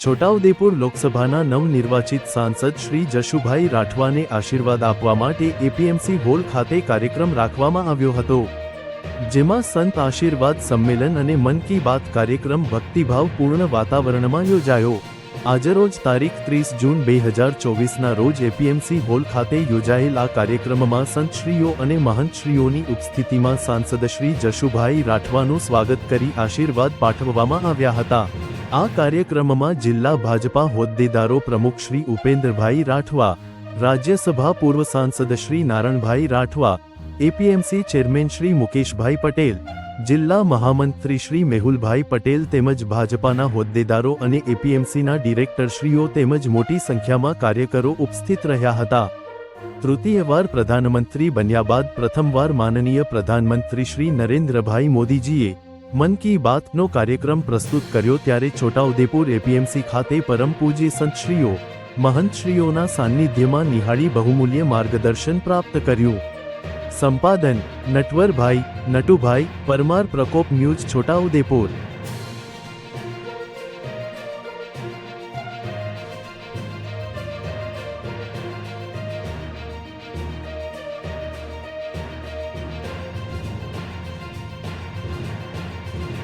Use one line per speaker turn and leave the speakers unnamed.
છોટાઉદેપુર લોકસભાના નવનિર્વાચિત સાંસદ શ્રી જશુભાઈ રાઠવાને આશીર્વાદ આપવા માટે એપીએમસી હોલ ખાતે કાર્યક્રમ રાખવામાં આવ્યો હતો, જેમાં સંત આશીર્વાદ સંમેલન અને મન કી બાત કાર્યક્રમ ભક્તિભાવપૂર્ણ વાતાવરણમાં યોજાયો. આજરોજ તારીખ ત્રીસ જૂન બે હજાર ચોવીસના રોજ એપીએમસી હોલ ખાતે યોજાયેલ આ કાર્યક્રમમાં સંતશ્રીઓ અને મહંતશ્રીઓની ઉપસ્થિતિમાં સાંસદ શ્રી જશુભાઈ રાઠવાનું સ્વાગત કરી આશીર્વાદ પાઠવવામાં આવ્યા હતા. આ કાર્યક્રમમાં જિલ્લા ભાજપા હોદ્દેદારો પ્રમુખ શ્રી ઉપેન્દ્રભાઈ રાઠવા, રાજ્યસભા પૂર્વ સાંસદ શ્રી નારણભાઈ રાઠવા, એપીએમસી ચેરમેન શ્રી મુકેશભાઈ પટેલ, જિલ્લા મહામંત્રી શ્રી મેહુલભાઈ પટેલ તેમજ ભાજપાના હોદ્દેદારો અને એપીએમસીના ડિરેક્ટરશ્રીઓ તેમજ મોટી સંખ્યામાં કાર્યકરો ઉપસ્થિત રહ્યા હતા. તૃતીયવાર પ્રધાનમંત્રી બન્યા બાદ પ્રથમવાર માનનીય પ્રધાનમંત્રી શ્રી નરેન્દ્રભાઈ મોદીજીએ મન કી બાતનો કાર્યક્રમ પ્રસ્તુત કર્યો ત્યારે છોટાઉદેપુર એપીએમસી ખાતે પરમ પૂજ્ય સંતશ્રીઓ, મહંતશ્રીઓના સાનિધ્યમાં નિહાળી બહુમૂલ્ય માર્ગદર્શન પ્રાપ્ત કર્યું. સંપાદન, નટવરભાઈ, નટુભાઈ, પરમાર પ્રકોપ ન્યૂઝ છોટાઉદેપુર.